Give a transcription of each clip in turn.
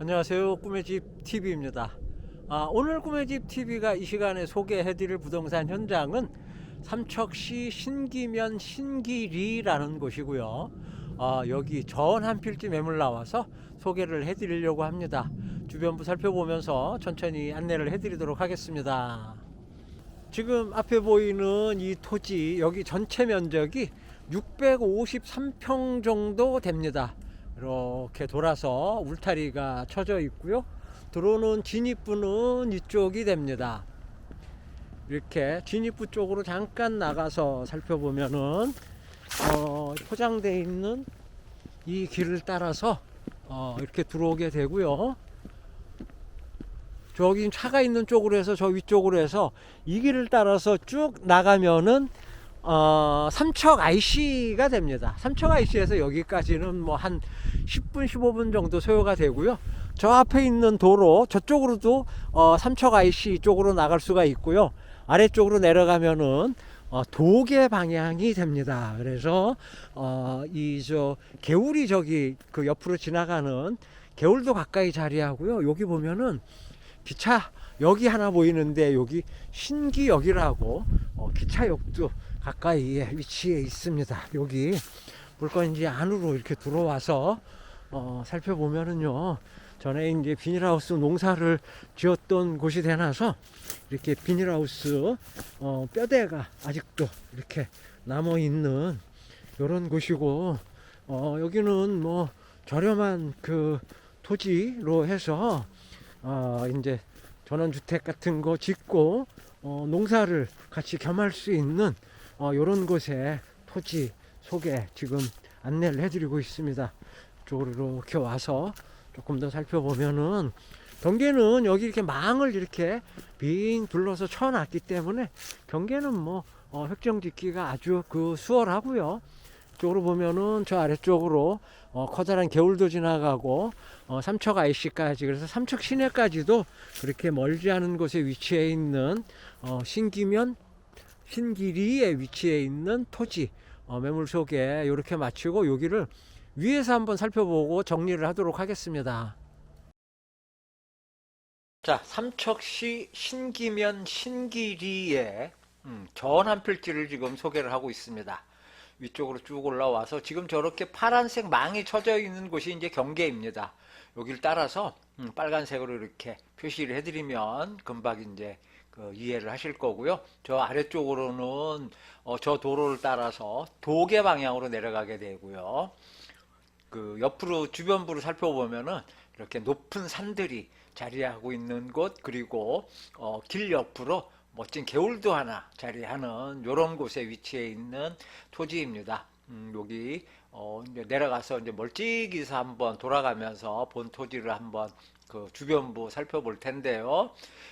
안녕하세요. 꿈의 집 TV입니다. 아, 오늘 꿈의 집 TV가 이 시간에 소개해 드릴 부동산 현장은 삼척시 신기면 신기리라는 곳이고요. 아, 여기 전 한 필지 매물 나와서 소개를 해드리려고 합니다. 주변부 살펴보면서 천천히 안내를 해드리도록 하겠습니다. 지금 앞에 보이는 이 토지 여기 전체 면적이 653평 정도 됩니다. 이렇게 돌아서 울타리가 쳐져 있고요. 들어오는 진입부는 이쪽이 됩니다. 이렇게 진입부 쪽으로 잠깐 나가서 살펴보면은 어, 포장되어 있는 이 길을 따라서 어, 이렇게 들어오게 되고요. 저기 차가 있는 쪽으로 해서 저 위쪽으로 해서 이 길을 따라서 쭉 나가면은 어, 삼척 IC가 됩니다. 삼척 IC에서 여기까지는 뭐 한 10분, 15분 정도 소요가 되고요. 저 앞에 있는 도로 저쪽으로도 어, 삼척 IC 쪽으로 나갈 수가 있고요. 아래쪽으로 내려가면은 어, 도계 방향이 됩니다. 그래서 어, 이 저 개울이 저기 그 옆으로 지나가는 개울도 가까이 자리하고요. 여기 보면은 기차 역이 하나 보이는데 여기 신기역이라고 어, 기차역도 가까이에 위치해 있습니다. 여기 물건 이제 안으로 이렇게 들어와서 어, 살펴보면은요. 전에 이제 비닐하우스 농사를 지었던 곳이 되나서 이렇게 비닐하우스 어, 뼈대가 아직도 이렇게 남아 있는 이런 곳이고 어, 여기는 뭐 저렴한 그 토지로 해서 어, 이제 전원주택 같은 거 짓고 어, 농사를 같이 겸할 수 있는 어, 이런 곳에 토지 소개 지금 안내를 해드리고 있습니다. 이쪽으로 이렇게 와서 조금 더 살펴보면은 경계는 여기 이렇게 망을 이렇게 빙 둘러서 쳐놨기 때문에 경계는 뭐 어, 획정 짓기가 아주 그 수월하고요. 이쪽으로 보면은 저 아래쪽으로 어, 커다란 개울도 지나가고 어, 삼척 IC까지 그래서 삼척 시내까지도 그렇게 멀지 않은 곳에 위치해 있는 어, 신기면 신기리에 위치해 있는 토지 어, 매물 소개 이렇게 마치고 여기를 위에서 한번 살펴보고 정리를 하도록 하겠습니다. 자, 삼척시 신기면 신기리에 음, 전 한 필지를 지금 소개를 하고 있습니다. 위쪽으로 쭉 올라와서 지금 저렇게 파란색 망이 쳐져 있는 곳이 이제 경계입니다. 여기를 따라서 음, 빨간색으로 이렇게 표시를 해드리면 금방 이제 그 이해를 하실 거고요. 저 아래쪽으로는 어, 저 도로를 따라서 도계 방향으로 내려가게 되고요. 그 옆으로 주변부를 살펴보면은 이렇게 높은 산들이 자리하고 있는 곳 그리고 어, 길 옆으로 멋진 개울도 하나 자리하는 이런 곳에 위치해 있는 토지입니다. 음, 여기 어, 이제 내려가서 이제 멀찍이서 한번 돌아가면서 본 토지를 한번 그 주변부 살펴볼 텐데요.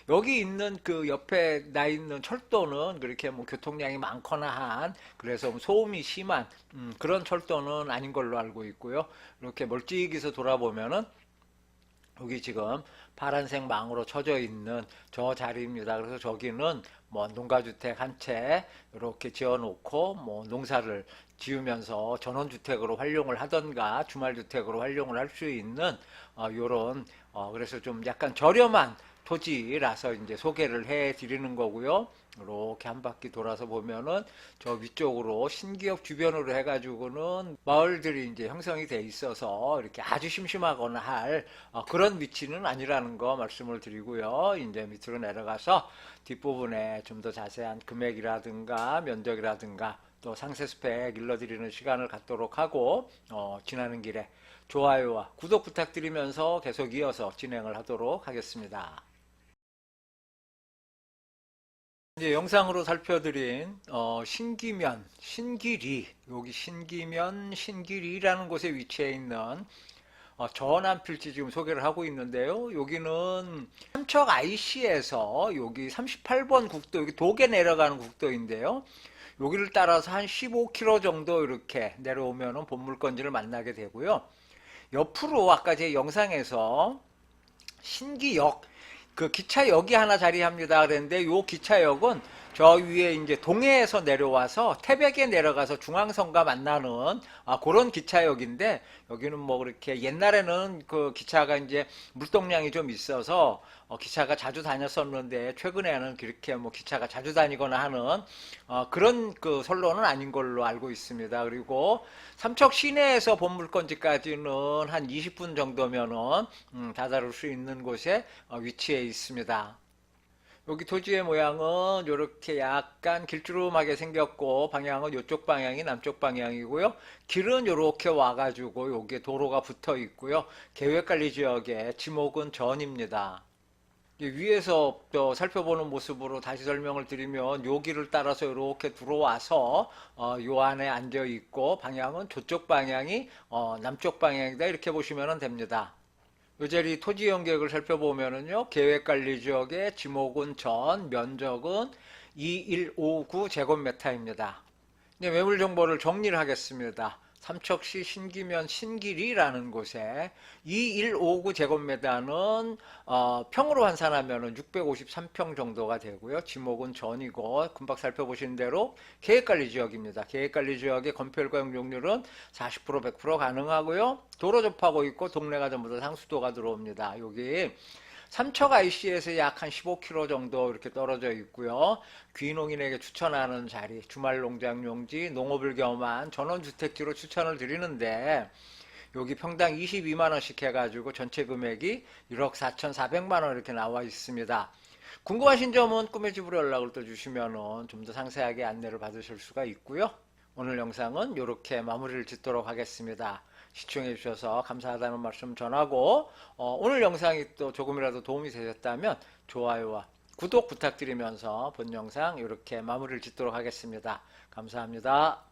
여기 있는 그 옆에 나 있는 철도는 그렇게 뭐 교통량이 많거나 한 그래서 뭐 소음이 심한 음, 그런 철도는 아닌 걸로 알고 있고요. 이렇게 멀찍이서 돌아보면은 여기 지금 파란색 망으로 쳐져 있는 저 자리입니다. 그래서 저기는 뭐 농가주택 한 채 이렇게 지어놓고 뭐 농사를 지으면서 전원주택으로 활용을 하던가 주말주택으로 활용을 할 수 있는 어, 요런 어, 그래서 좀 약간 저렴한 토지라서 이제 소개를 해 드리는 거고요. 이렇게 한 바퀴 돌아서 보면은 저 위쪽으로 신기역 주변으로 해가지고는 마을들이 이제 형성이 돼 있어서 이렇게 아주 심심하거나 할 어, 그런 위치는 아니라는 거 말씀을 드리고요. 이제 밑으로 내려가서 뒷부분에 좀 더 자세한 금액이라든가 면적이라든가 또 상세 스펙 일러드리는 시간을 갖도록 하고 어, 지나는 길에 좋아요와 구독 부탁드리면서 계속 이어서 진행을 하도록 하겠습니다. 이제 영상으로 살펴드린 어, 신기면, 신기리, 여기 신기면, 신기리라는 곳에 위치해 있는 어, 전한 필지 지금 소개를 하고 있는데요. 여기는 삼척 IC에서 여기 38번 국도, 여기 도계 내려가는 국도인데요. 여기를 따라서 한 15km 정도 이렇게 내려오면은 본물건지를 만나게 되고요. 옆으로 아까 제 영상에서 신기역 그 기차역이 하나 자리합니다. 그랬는데 요 기차역은 저 위에 이제 동해에서 내려와서 태백에 내려가서 중앙선과 만나는 아, 그런 기차역인데 여기는 뭐 그렇게 옛날에는 그 기차가 이제 물동량이 좀 있어서 어, 기차가 자주 다녔었는데 최근에는 그렇게 뭐 기차가 자주 다니거나 하는 어, 그런 그 선로는 아닌 걸로 알고 있습니다. 그리고 삼척 시내에서 본물건지까지는 한 20분 정도면은 음, 다다를 수 있는 곳에 어, 위치해 있습니다. 여기 토지의 모양은 이렇게 약간 길주름하게 생겼고 방향은 이쪽 방향이 남쪽 방향이고요. 길은 이렇게 와가지고 여기에 도로가 붙어 있고요. 계획관리 지역의 지목은 전입니다. 위에서 또 살펴보는 모습으로 다시 설명을 드리면 여기를 따라서 이렇게 들어와서 어, 요 안에 앉아 있고 방향은 저쪽 방향이 어, 남쪽 방향이다 이렇게 보시면 됩니다. 요제리 토지 연계획을 살펴보면은요, 계획관리 지역의 지목은 전, 면적은 2159 제곱미터입니다. 이제 매물 정보를 정리를 하겠습니다. 삼척시 신기면 신길이라는 곳에 2159 제곱미터는 어, 평으로 환산하면 653평 정도가 되고요. 지목은 전이고 금방 살펴보신 대로 계획관리 지역입니다. 계획관리 지역의 건폐율과 용적률은 40% 100% 가능하고요. 도로 접하고 있고 동네가 전부 다 상수도가 들어옵니다. 여기 삼척 IC에서 약 한 15km 정도 이렇게 떨어져 있고요. 귀농인에게 추천하는 자리, 주말 농장 용지, 농업을 겸한 전원주택지로 추천을 드리는데 여기 평당 22만 원씩 해가지고 전체 금액이 1억 4,400만 원 이렇게 나와 있습니다. 궁금하신 점은 꿈의 집으로 연락을 또 주시면은 좀 더 상세하게 안내를 받으실 수가 있고요. 오늘 영상은 이렇게 마무리를 짓도록 하겠습니다. 시청해 주셔서 감사하다는 말씀 전하고 어, 오늘 영상이 또 조금이라도 도움이 되셨다면 좋아요와 구독 부탁드리면서 본 영상 이렇게 마무리를 짓도록 하겠습니다. 감사합니다.